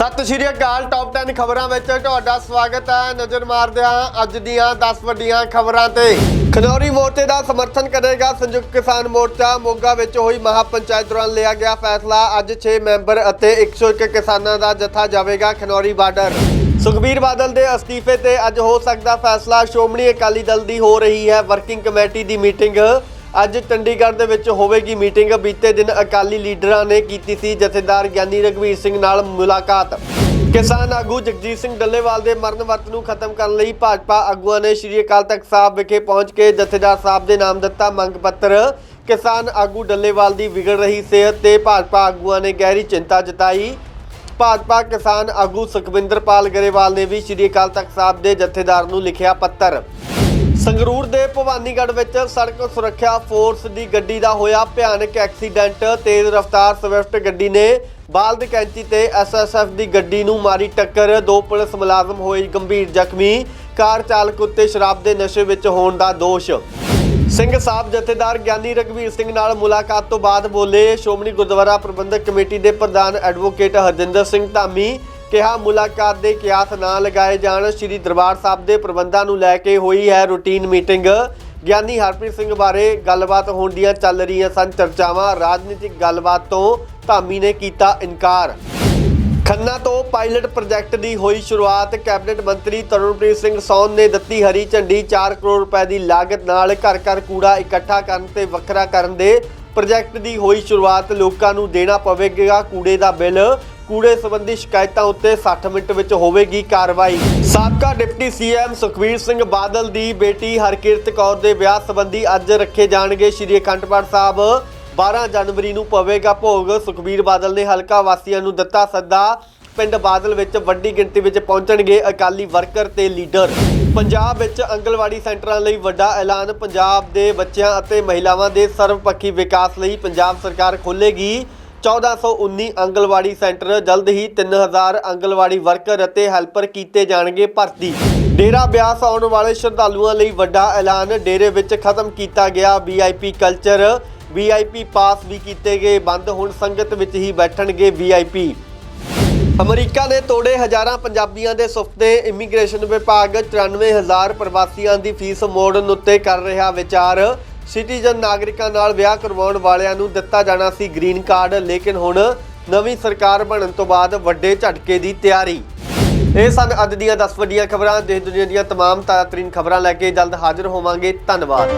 ਸਤਿ ਸ਼੍ਰੀ ਅਕਾਲ ਟੌਪ 10 ਖਬਰਾਂ ਵਿੱਚ ਤੁਹਾਡਾ ਸਵਾਗਤ ਹੈ। ਨਜ਼ਰ ਮਾਰਦੇ ਹਾਂ ਅੱਜ ਦੀਆਂ 10 ਵੱਡੀਆਂ ਖਬਰਾਂ ਤੇ। ਖਨੌਰੀ ਮੋਰਚੇ ਦਾ ਸਮਰਥਨ ਕਰੇਗਾ ਸੰਯੁਕਤ ਕਿਸਾਨ ਮੋਰਚਾ। ਮੋਗਾ ਵਿੱਚ ਹੋਈ ਮਹਾ ਪੰਚਾਇਤ ਦੌਰਾਨ ਲਿਆ ਗਿਆ ਫੈਸਲਾ। ਅੱਜ 6 ਮੈਂਬਰ ਅਤੇ 101 ਕਿਸਾਨਾਂ ਦਾ ਜਥਾ ਜਾਵੇਗਾ ਖਨੌਰੀ ਬਾਰਡਰ। ਸੁਖਬੀਰ ਬਾਦਲ ਦੇ ਅਸਤੀਫੇ ਤੇ ਅੱਜ ਹੋ ਸਕਦਾ ਫੈਸਲਾ। ਸ਼੍ਰੋਮਣੀ ਅਕਾਲੀ ਦਲ ਦੀ ਹੋ ਰਹੀ ਹੈ। ਵਰਕਿੰਗ ਕਮੇਟੀ ਦੀ ਮੀਟਿੰਗ ਅੱਜ ਚੰਡੀਗੜ੍ਹ ਦੇ ਵਿੱਚ ਹੋਵੇਗੀ ਮੀਟਿੰਗ। ਬੀਤੇ ਦਿਨ ਅਕਾਲੀ ਲੀਡਰਾਂ ਨੇ ਕੀਤੀ ਸੀ ਜਥੇਦਾਰ ਗਿਆਨੀ ਰਘਵੀਰ ਸਿੰਘ ਨਾਲ ਮੁਲਾਕਾਤ। ਕਿਸਾਨ ਆਗੂ ਜਗਜੀਤ ਸਿੰਘ ਡੱਲੇਵਾਲ ਦੇ ਮਰਨ ਵਰਤ ਨੂੰ ਖਤਮ ਕਰਨ ਲਈ ਭਾਜਪਾ ਆਗੂਆਂ ਨੇ ਸ਼੍ਰੀ ਅਕਾਲ ਤਖਤ ਸਾਹਿਬ ਵਿਖੇ ਪਹੁੰਚ ਕੇ ਜਥੇਦਾਰ ਸਾਹਿਬ ਦੇ ਨਾਮ ਦਿੱਤਾ ਮੰਗ ਪੱਤਰ। ਕਿਸਾਨ ਆਗੂ ਡੱਲੇਵਾਲ ਦੀ ਵਿਗੜ ਰਹੀ ਸਿਹਤ ਤੇ ਭਾਜਪਾ ਆਗੂਆਂ ਨੇ ਗਹਿਰੀ ਚਿੰਤਾ ਜਤਾਈ। ਭਾਜਪਾ ਕਿਸਾਨ ਆਗੂ ਸੁਖਵਿੰਦਰਪਾਲ ਗਰੇਵਾਲ ਨੇ ਵੀ ਸ਼੍ਰੀ ਅਕਾਲ ਤਖਤ ਸਾਹਿਬ ਦੇ ਜਥੇਦਾਰ ਨੂੰ ਲਿਖਿਆ ਪੱਤਰ। ਸੰਗਰੂਰ ਦੇ ਭਵਾਨੀਗੜ੍ਹ ਵਿੱਚ ਸੜਕ ਸੁਰੱਖਿਆ ਫੋਰਸ ਦੀ ਗੱਡੀ ਦਾ ਹੋਇਆ ਭਿਆਨਕ ਐਕਸੀਡੈਂਟ। ਤੇਜ਼ ਰਫ਼ਤਾਰ ਸਵਿਫਟ ਗੱਡੀ ਨੇ ਬਾਲਦ ਕੈਂਚੀ ਤੇ ਐਸਐਸਐਫ ਦੀ ਗੱਡੀ ਨੂੰ ਮਾਰੀ ਟੱਕਰ। ਦੋ ਪੁਲਿਸ ਮੁਲਾਜ਼ਮ ਹੋਏ ਗੰਭੀਰ ਜ਼ਖਮੀ। ਕਾਰ ਚਾਲਕ ਉੱਤੇ ਸ਼ਰਾਬ ਦੇ ਨਸ਼ੇ ਵਿੱਚ ਹੋਣ ਦਾ ਦੋਸ਼। ਸਿੰਘ ਸਾਹਿਬ ਜਥੇਦਾਰ ਗਿਆਨੀ ਰਘਵੀਰ ਸਿੰਘ ਨਾਲ ਮੁਲਾਕਾਤ ਤੋਂ ਬਾਅਦ ਬੋਲੇ, ਸ਼੍ਰੋਮਣੀ ਗੁਰਦੁਆਰਾ ਪ੍ਰਬੰਧਕ ਕਮੇਟੀ ਦੇ ਪ੍ਰਧਾਨ ਐਡਵੋਕੇਟ ਹਰਜਿੰਦਰ ਸਿੰਘ ਧਾਮੀ ਕਿਹਾ, ਮੁਲਾਕਾਤ ਦੇ ਕਿਆਸ ਨਾ ਲਗਾਏ ਜਾਣ। ਸ੍ਰੀ ਦਰਬਾਰ ਸਾਹਿਬ ਦੇ ਪ੍ਰਬੰਧਾਂ ਨੂੰ ਲੈ ਕੇ ਹੋਈ ਹੈ ਰੂਟੀਨ ਮੀਟਿੰਗ। ਗਿਆਨੀ ਹਰਪ੍ਰੀਤ ਸਿੰਘ ਬਾਰੇ ਗੱਲਬਾਤ ਹੋਣ ਦੀਆਂ ਚੱਲ ਰਹੀਆਂ ਸਨ ਚਰਚਾਵਾਂ। ਰਾਜਨੀਤਿਕ ਗੱਲਬਾਤ ਤੋਂ ਧਾਮੀ ਨੇ ਕੀਤਾ ਇਨਕਾਰ। ਖੰਨਾ ਤੋਂ ਪਾਇਲਟ ਪ੍ਰੋਜੈਕਟ ਦੀ ਹੋਈ ਸ਼ੁਰੂਆਤ ਕੈਬਨਿਟ ਮੰਤਰੀ ਤਰੁਣਪ੍ਰੀਤ ਸਿੰਘ ਸੌਨ ਨੇ ਦਿੱਤੀ। ਹਰੀ ਝੰਡੀ 4 ਕਰੋੜ ਰੁਪਏ ਦੀ ਲਾਗਤ ਨਾਲ ਘਰ ਘਰ ਕੂੜਾ ਇਕੱਠਾ ਕਰਨ ਤੇ ਵੱਖਰਾ ਕਰਨ ਦੇ ਪ੍ਰੋਜੈਕਟ ਦੀ ਹੋਈ ਸ਼ੁਰੂਆਤ ਲੋਕਾਂ ਨੂੰ ਦੇਣਾ ਪਵੇਗਾ। ਕੂੜੇ ਦਾ ਬਿੱਲ ਕੂੜੇ ਸੰਬੰਧੀ ਸ਼ਿਕਾਇਤਾਂ ਉੱਤੇ 60 ਮਿੰਟ ਵਿੱਚ ਹੋਵੇਗੀ ਕਾਰਵਾਈ। ਸਾਬਕਾ ਡਿਪਟੀ ਸੀਐਮ ਸੁਖਬੀਰ ਸਿੰਘ ਬਾਦਲ ਦੀ ਬੇਟੀ ਹਰਕਿਰਤ ਕੌਰ ਦੇ ਵਿਆਹ ਸੰਬੰਧੀ ਅੱਜ ਰੱਖੇ ਜਾਣਗੇ ਸ਼੍ਰੀ ਅਖੰਡ ਪਾਠ ਸਾਹਿਬ। 12 ਜਨਵਰੀ ਨੂੰ ਪਵੇਗਾ ਭੋਗ। ਸੁਖਬੀਰ ਬਾਦਲ ਨੇ ਹਲਕਾ ਵਾਸੀਆਂ ਨੂੰ ਦਿੱਤਾ ਸੱਦਾ। ਪਿੰਡ ਬਾਦਲ ਵਿੱਚ ਵੱਡੀ ਗਿਣਤੀ ਵਿੱਚ ਪਹੁੰਚਣਗੇ ਅਕਾਲੀ ਵਰਕਰ ਤੇ ਲੀਡਰ। ਪੰਜਾਬ ਵਿੱਚ ਅੰਗਲਵਾੜੀ ਸੈਂਟਰਾਂ ਲਈ ਵੱਡਾ ਐਲਾਨ। ਪੰਜਾਬ ਦੇ ਬੱਚਿਆਂ ਅਤੇ ਮਹਿਲਾਵਾਂ ਦੇ ਸਰਵਪੱਖੀ ਵਿਕਾਸ ਲਈ ਪੰਜਾਬ ਸਰਕਾਰ ਖੋਲ੍ਹੇਗੀ 1419 ਅੰਗਲਵਾੜੀ ਸੈਂਟਰ ਜਲਦ ਹੀ 3000 ਅੰਗਲਵਾੜੀ ਵਰਕਰ ਅਤੇ ਹੈਲਪਰ ਕੀਤੇ ਜਾਣਗੇ ਭਰਤੀ। ਡੇਰਾ ਬਿਆਸ ਆਉਣ ਵਾਲੇ ਸ਼ਰਧਾਲੂਆਂ ਲਈ ਵੱਡਾ ਐਲਾਨ, ਡੇਰੇ ਵਿੱਚ ਖਤਮ ਕੀਤਾ ਗਿਆ ਵੀਆਈਪੀ ਕਲਚਰ। ਵੀਆਈਪੀ ਪਾਸ ਵੀ ਕੀਤੇ ਗਏ, ਬੰਦ ਹੁਣ ਸੰਗਤ ਵਿੱਚ ਹੀ ਬੈਠਣਗੇ ਵੀਆਈਪੀ। ਅਮਰੀਕਾ ਨੇ ਤੋੜੇ ਹਜ਼ਾਰਾਂ ਪੰਜਾਬੀਆਂ ਦੇ ਸੁਫਤੇ ਇਮੀਗ੍ਰੇਸ਼ਨ ਵਿਭਾਗ 94000 ਪ੍ਰਵਾਸੀਆਂ ਦੀ ਫੀਸ ਮੋੜਨ ਉੱਤੇ ਕਰ ਰਿਹਾ ਵਿਚਾਰ। ਸਿਟੀਜ਼ਨ ਨਾਗਰਿਕਾਂ ਨਾਲ ਵਿਆਹ ਕਰਵਾਉਣ ਵਾਲਿਆਂ ਨੂੰ ਦਿੱਤਾ ਜਾਣਾ ਸੀ ਗ੍ਰੀਨ ਕਾਰਡ, ਲੇਕਿਨ ਹੁਣ ਨਵੀਂ ਸਰਕਾਰ ਬਣਨ ਤੋਂ ਬਾਅਦ ਵੱਡੇ ਝਟਕੇ ਦੀ ਤਿਆਰੀ। ਇਹ ਸਨ ਅੱਜ ਦੀਆਂ 10 ਵੱਡੀਆਂ ਖਬਰਾਂ। ਦੇਸ਼ ਦੁਨੀਆ ਦੀਆਂ ਤਮਾਮ ਤਾਜ਼ਾ ਤਰੀਨ ਖਬਰਾਂ ਲੈ ਕੇ ਜਲਦ ਹਾਜ਼ਰ ਹੋਵਾਂਗੇ। ਧੰਨਵਾਦ।